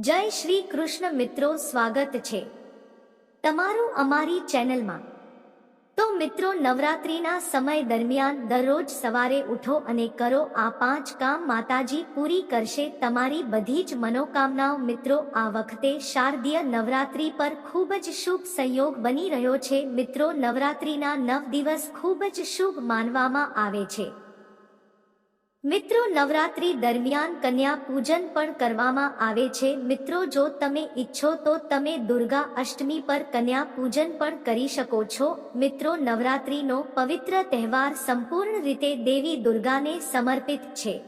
જય શ્રી કૃષ્ણ મિત્રો, સ્વાગત છે તમારું અમારી ચેનલમાં. તો મિત્રો, નવરાત્રિના સમય દરમિયાન દરરોજ સવારે ઉઠો અને કરો આ પાંચ કામ માતાજી પૂરી કરશે. તમારી બધી જ મનોકામનાઓ મિત્રો, આ વખતે શારદીય નવરાત્રિ પર ખૂબ જ શુભ સંયોગ બની રહ્યો છે. મિત્રો, નવરાત્રિના નવ દિવસ ખૂબ જ શુભ માનવામાં આવે છે. મિત્રો, નવરાત્રી દરમિયાન કન્યા પૂજન પણ કરવામાં આવે છે. મિત્રો, જો તમે ઈચ્છો તો તમે દુર્ગા અષ્ટમી પર કન્યા પૂજન પણ કરી શકો છો. મિત્રો, નવરાત્રીનો પવિત્ર તહેવાર સંપૂર્ણ રીતે દેવી દુર્ગાને સમર્પિત છે.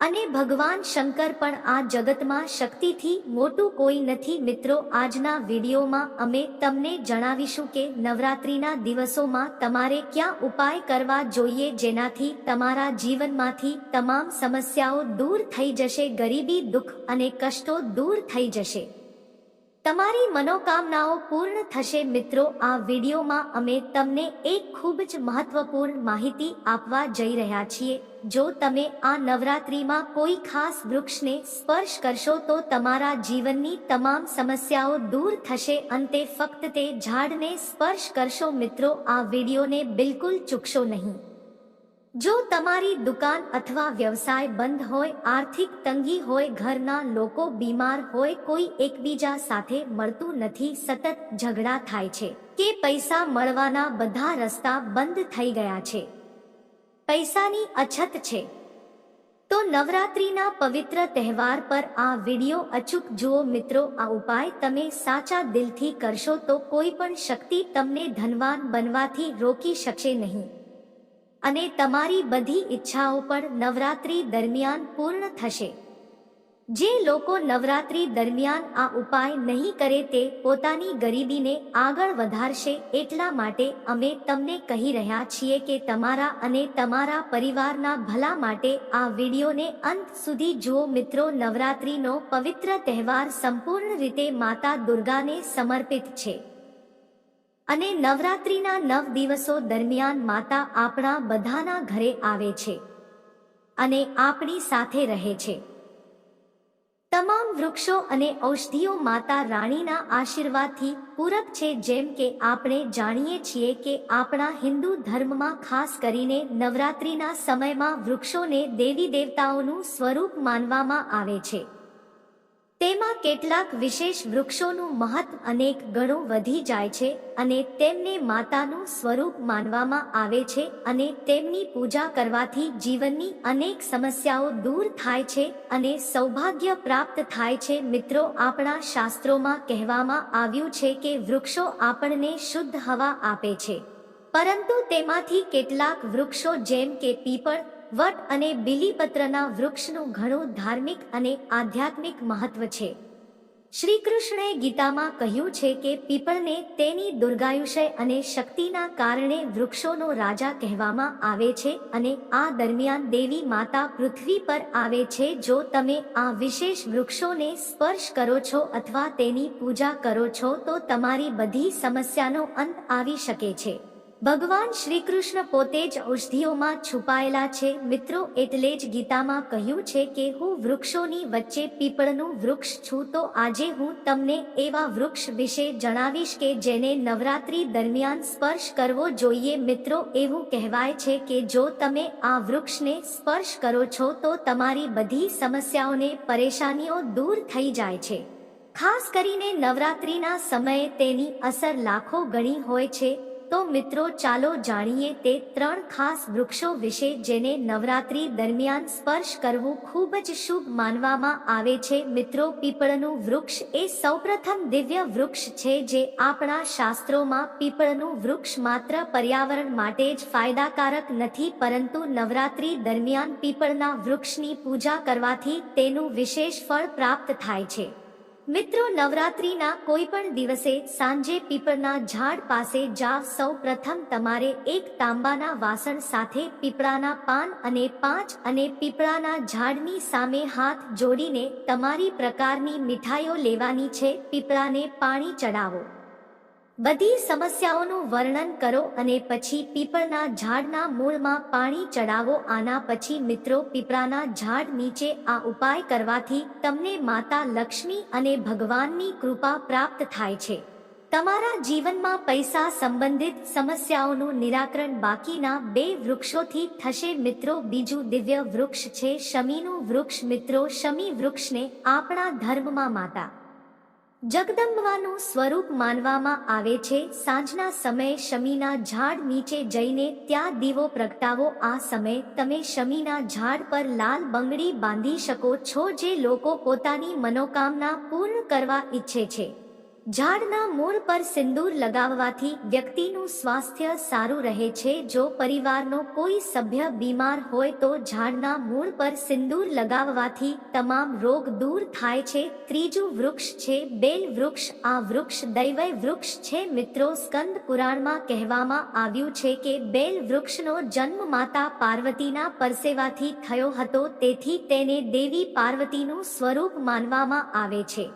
અને ભગવાન શંકર પણ આ જગતમાં શક્તિથી મોટું કોઈ નથી. મિત્રો, આજના વિડીયોમાં અમે તમને જણાવીશું કે નવરાત્રિના દિવસોમાં તમારે ક્યાં ઉપાય કરવા જોઈએ જેનાથી તમારા જીવનમાંથી તમામ સમસ્યાઓ દૂર થઈ જશે, ગરીબી, દુઃખ અને કષ્ટો દૂર થઈ જશે. તમારી મનોકામનાઓ પૂર્ણ થશે મિત્રો. આ વિડીયોમાં અમે તમને એક ખૂબ જ મહત્વપૂર્ણ માહિતી આપવા જઈ રહ્યા છીએ. જો તમે આ નવરાત્રીમાં કોઈ ખાસ વૃક્ષને સ્પર્શ કરશો તો તમારા જીવનની તમામ સમસ્યાઓ દૂર થશે. અંતે ફક્ત તે ઝાડને સ્પર્શ કરશો મિત્રો. આ વિડીયોને બિલકુલ ચૂકશો નહીં. જો તમારી દુકાન અથવા વ્યવસાય બંધ હોય, આર્થિક તંગી હોય, ઘરના લોકો બીમાર હોય, કોઈ એકબીજા સાથે મળતું નથી, સતત ઝઘડા થાય છે કે પૈસા મળવાના બધા રસ્તા બંધ થઈ ગયા છે. પૈસાની અછત છે. તો નવરાત્રીના પવિત્ર તહેવાર પર આ વિડિયો અચૂક જુઓ મિત્રો. આ ઉપાય તમે સાચા દિલથી કરશો તો કોઈ પણ શક્તિ તમને ધનવાન બનવાથી રોકી શકશે નહીં. અને તમારી બધી ઈચ્છાઓ પણ નવરાત્રી દરમિયાન પૂર્ણ થશે. જે લોકો નવરાત્રી દરમિયાન આ ઉપાય નહીં કરે તે પોતાની ગરીબીને આગળ વધારશે એટલા માટે અમે તમને કહી રહ્યા છીએ કે તમારા અને તમારા પરિવારના ભલા માટે આ વિડીયોને અંત સુધી જુઓ મિત્રો. નવરાત્રીનો પવિત્ર તહેવાર સંપૂર્ણ રીતે માતા દુર્ગાને સમર્પિત છે. અને નવરાત્રિના નવ દિવસો દરમિયાન માતા આપણા બધાના ઘરે આવે છે અને આપણી સાથે રહે છે. તમામ વૃક્ષો અને ઔષધિઓ માતા રાણીના આશીર્વાદથી પૂરક છે જેમ કે આપણે જાણીએ છીએ કે આપણા હિન્દુ ધર્મમાં ખાસ કરીને નવરાત્રિના સમયમાં વૃક્ષોને દેવી દેવતાઓનું સ્વરૂપ માનવામાં આવે છે. તેમાં કેટલાક વિશેષ વૃક્ષોનું મહત્વ અનેક ગણો વધી જાય છે અને તેમને માતાનું સ્વરૂપ માનવામાં આવે છે અને તેમની પૂજા કરવાથી જીવનની અનેક સમસ્યાઓ દૂર થાય છે અને સૌભાગ્ય પ્રાપ્ત થાય છે. મિત્રો, આપણા શાસ્ત્રોમાં કહેવામાં આવ્યું છે કે વૃક્ષો આપણને શુદ્ધ હવા આપે છે. પરંતુ તેમાંથી કેટલાક વૃક્ષો જેમ કે પીપળ વટ અને બિલીપત્રના વૃક્ષનું ઘણું ધાર્મિક અને આધ્યાત્મિક મહત્વ છે. શ્રી કૃષ્ણે ગીતામાં કહ્યું છે કે પીપળને તેની દુર્ગાયુષય અને શક્તિના કારણે વૃક્ષોનો રાજા કહેવામાં આવે છે અને આ દરમિયાન દેવી માતા પૃથ્વી પર આવે છે જો તમે આ વિશેષ વૃક્ષોને સ્પર્શ કરો છો અથવા તેની પૂજા કરો છો તો તમારી બધી સમસ્યાનો અંત આવી શકે છે. ભગવાન શ્રી કૃષ્ણ પોતે જ ઔષધિઓમાં છુપાયેલા છે. મિત્રો, એટલે જ ગીતામાં કહ્યું છે કે હું વૃક્ષોની વચ્ચે પીપળનું વૃક્ષ છું, તો આજે હું તમને એવા વૃક્ષ વિશે જણાવીશ કે જેને નવરાત્રી દરમિયાન સ્પર્શ કરવો જોઈએ. મિત્રો, એવું કહેવાય છે કે જો તમે આ વૃક્ષને સ્પર્શ કરો છો, તો તમારી બધી સમસ્યાઓને, પરેશાનીઓ દૂર થઈ જાય છે. ખાસ કરીને નવરાત્રીના સમયે તેની અસર લાખો ગણી હોય છે. તો મિત્રો, ચાલો જાણીએ તે ત્રણ ખાસ વૃક્ષો વિશે જેને નવરાત્રી દરમિયાન સ્પર્શ કરવું ખૂબ જ શુભ માનવામાં આવે છે. મિત્રો, પીપળનું વૃક્ષ એ સૌપ્રથમ દિવ્ય વૃક્ષ છે જે આપણા શાસ્ત્રોમાં પીપળનું વૃક્ષ માત્ર પર્યાવરણ માટે જ ફાયદાકારક નથી, પરંતુ નવરાત્રી દરમિયાન પીપળના વૃક્ષની પૂજા કરવાથી તેનું વિશેષ ફળ પ્રાપ્ત થાય છે. મિત્રો, નવરાત્રીના કોઈ પણ દિવસે સાંજે પીપળના ઝાડ પાસે જાવ સૌ પ્રથમ તમારે એક તાંબાના વાસણ સાથે પીપળાના પાન અને પાંચ અને પીપળાના ઝાડની સામે હાથ જોડીને તમારી પ્રકારની મીઠાઈઓ લેવાની છે. પીપળાને પાણી ચડાવો. બધી સમસ્યાઓનું વર્ણન કરો અને પછી પીપળના ઝાડના મૂળમાં પાણી ચડાવો. આના પછી મિત્રો, પીપળાના ઝાડ નીચે આ ઉપાય કરવાથી તમને માતા લક્ષ્મી અને ભગવાનની કૃપા પ્રાપ્ત થાય છે. તમારા જીવનમાં પૈસા સંબંધિત સમસ્યાઓનું નિરાકરણ બાકીના બે વૃક્ષોથી થશે. મિત્રો, બીજું દિવ્ય વૃક્ષ છે. શમીનું વૃક્ષ મિત્રો, શમી વૃક્ષને આપણા ધર્મમાં માતા જગદંબાનું સ્વરૂપ માનવામાં આવે છે. સાંજના સમયે શમીના ઝાડ નીચે જઈને ત્યાં દીવો પ્રગટાવો. આ સમયે તમે શમીના ઝાડ પર લાલ બંગડી બાંધી શકો છો, જે લોકો પોતાની મનોકામના પૂર્ણ કરવા ઈચ્છે છે. ઝાડના મૂળ પર સિંદૂર લગાવવાથી વ્યક્તિનું સ્વાસ્થ્ય સારું રહે છે. જો પરિવારનો કોઈ સભ્ય બીમાર હોય તો ઝાડના મૂળ પર સિંદૂર લગાવવાથી તમામ રોગ દૂર થાય છે. ત્રીજું વૃક્ષ છે, બેલ વૃક્ષ. આ વૃક્ષ દૈવય વૃક્ષ છે. મિત્રો, સ્કંદ પુરાણમાં કહેવામાં આવ્યું છે કે બેલ વૃક્ષનો જન્મ માતા પાર્વતીના પરસેવાથી થયો હતો, તેથી તેને દેવી પાર્વતીનું સ્વરૂપ માનવામાં આવે છે.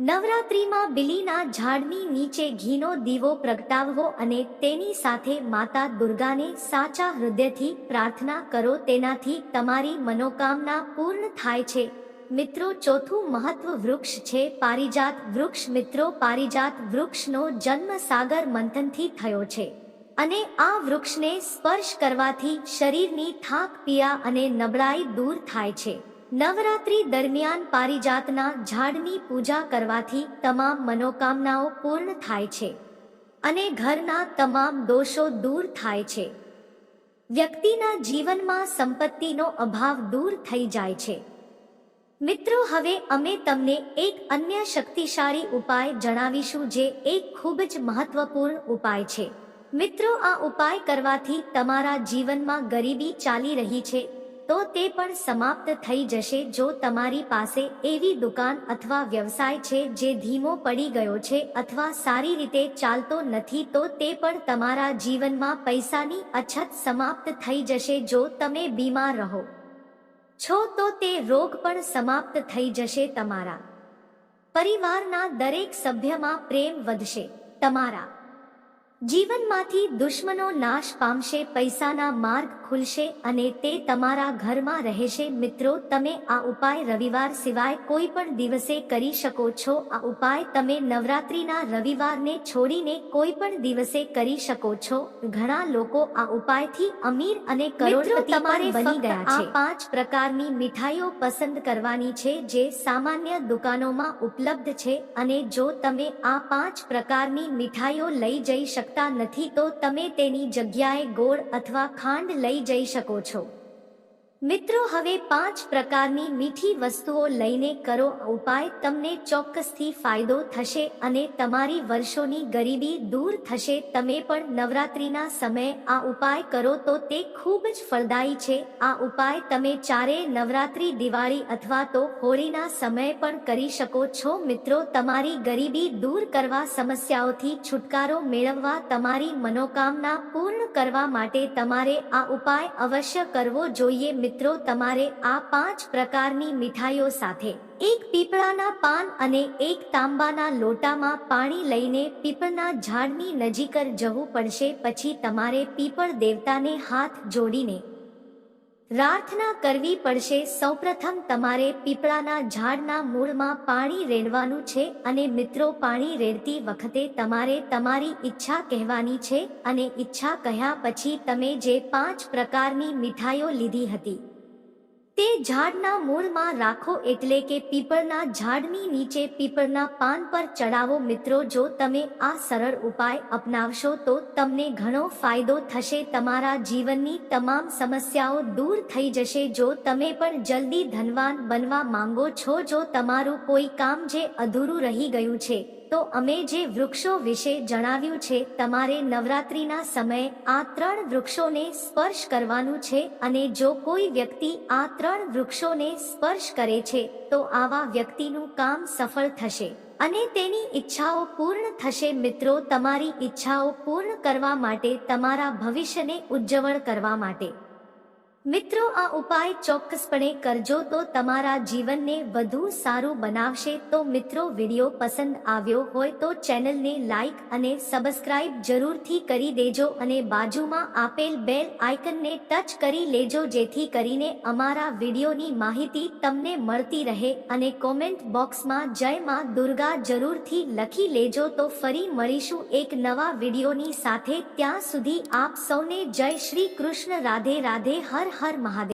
નવરાત્રિમાં બિલીના ઝાડની નીચે ઘીનો દીવો પ્રગટાવવો અને તેની સાથે માતા દુર્ગાને સાચા હૃદયથી પ્રાર્થના કરો તેનાથી તમારી મનોકામના પૂર્ણ થાય છે. મિત્રો, ચોથું મહત્વ વૃક્ષ છે પારિજાત વૃક્ષ. મિત્રો, પારિજાત વૃક્ષનો જન્મ સાગર મંથનથી થયો છે અને આ વૃક્ષને સ્પર્શ કરવાથી શરીરની થાક પિયા અને નબળાઈ દૂર થાય છે. નવરાત્રી દરમિયાન પારિજાતના ઝાડની પૂજા કરવાથી તમામ મનોકામનાઓ પૂર્ણ થાય છે અને ઘરના તમામ દોષો દૂર થાય છે. વ્યક્તિના જીવનમાં સંપત્તિનો અભાવ દૂર થઈ જાય છે. મિત્રો, હવે અમે તમને એક અન્ય શક્તિશાળી ઉપાય જણાવીશું જે એક ખૂબ જ મહત્વપૂર્ણ ઉપાય છે. મિત્રો, આ ઉપાય કરવાથી તમારા જીવનમાં ગરીબી ચાલી રહી છે તો તે પણ સમાપ્ત થઈ જશે. જો તમારી પાસે એવી દુકાન અથવા વ્યવસાય છે જે ધીમો પડી ગયો છે અથવા સારી રીતે ચાલતો નથી, તો તે પણ તમારા જીવનમાં પૈસાની અછત સમાપ્ત થઈ જશે જો તમે બીમાર રહો. છો તો તે રોગ પણ સમાપ્ત થઈ જશે તમારા. પરિવારના દરેક સભ્યમાં પ્રેમ વધશે. તમારા જીવનમાંથી દુશ્મનો નાશ પામશે પૈસાના માર્ગ ખુલશે અને તે તમારા ઘરમાં રહેશે. મિત્રો તમે આ ઉપાય રવિવાર સિવાય કોઈ પણ દિવસે કરી શકો છો. આ ઉપાય તમે નવરાત્રીના રવિવારને છોડીને કોઈ પણ દિવસે કરી શકો છો. ઘણા લોકો આ ઉપાયથી અમીર અને કરોડપતિ તમારે બની ગયા છે. પાંચ પ્રકારની મીઠાઈઓ પસંદ કરવાની છે જે સામાન્ય દુકાનોમાં ઉપલબ્ધ છે અને જો તમે આ પાંચ પ્રકારની મીઠાઈઓ લઈ જઈ શકો શકતા નથી તો તમે તેની જગ્યાએ ગોળ અથવા ખાંડ લઈ જઈ શકો છો. મિત્રો, હવે પાંચ પ્રકારની મીઠી વસ્તુઓ લઈને કરો ઉપાય. તમને ચોક્કસથી ફાયદો થશે અને તમારી વર્ષોની ગરીબી દૂર થશે. તમે પણ નવરાત્રીના સમયે આ ઉપાય કરો તો તે ખૂબ જ ફળદાયી છે. આ ઉપાય તમે ચારે નવરાત્રી, દિવાળી અથવા તો હોળીના સમયે પણ કરી શકો છો. મિત્રો, તમારી ગરીબી દૂર કરવા, સમસ્યાઓથી છુટકારો મેળવવા, તમારી મનોકામના પૂર્ણ કરવા માટે તમારે આ ઉપાય અવશ્ય કરવો જોઈએ. મિત્રો, તમારે આ પાંચ પ્રકારની મીઠાઈઓ સાથે એક પીપળાના પાન અને એક તાંબાના લોટામાં પાણી લઈને પીપળના ઝાડની નજીક જવું પડશે. પછી તમારે પીપળ દેવતાને હાથ જોડીને પ્રાર્થના કરવી પડશે. સૌપ્રથમ તમારે પીપળાના ઝાડના મૂળમાં પાણી રેડવાનું છે અને મિત્રો પાણી રેડતી વખતે તમારે તમારી ઈચ્છા કહેવાની છે અને ઈચ્છા કહ્યા પછી તમે જે પાંચ પ્રકારની મીઠાઈઓ લીધી હતી તે ઝાડના મૂળમાં રાખો એટલે કે પીપળના ઝાડની નીચે પીપળના પાન પર ચડાવો. મિત્રો, જો તમે આ સરળ ઉપાય અપનાવશો તો તમને ઘણો ફાયદો થશે. તમારા જીવનની તમામ સમસ્યાઓ દૂર થઈ જશે. જો તમે પણ જલ્દી ધનવાન બનવા માંગો છો, જો તમારું કોઈ કામ જે અધૂરું રહી ગયું છે તો અમે જે વૃક્ષો વિશે જણાવ્યું છે, તમારે નવરાત્રીના સમયે આ ત્રણ વૃક્ષોને સ્પર્શ કરવાનું છે અને જો કોઈ વ્યક્તિ આ ત્રણ વૃક્ષોને સ્પર્શ કરે છે, તો આવા વ્યક્તિનું કામ સફળ થશે. અને તેની ઈચ્છાઓ પૂર્ણ થશે મિત્રો, તમારી ઈચ્છાઓ પૂર્ણ કરવા માટે, તમારા ભવિષ્યને ઉજ્જવળ કરવા માટે. મિત્રો, આ ઉપાય ચોક્કસપણે કરજો તો તમારા જીવનને વધુ સારું બનાવશે. તો મિત્રો, વીડિયો પસંદ આવ્યો હોય તો ચેનલને લાઇક અને સબસ્ક્રાઇબ જરૂરથી કરી દેજો અને બાજુમાં આપેલ બેલ આઇકનને ટચ કરી લેજો જેથી કરીને અમારા વિડીયોની માહિતી તમને મળતી રહે અને કોમેન્ટ બોક્સમાં જય માં દુર્ગા જરૂરથી લખી લેજો. તો ફરી મળીશું એક નવા વિડીયોની સાથે. ત્યાં સુધી આપ સૌને જય શ્રી કૃષ્ણ. રાધે રાધે. હર હર મહાદેવ.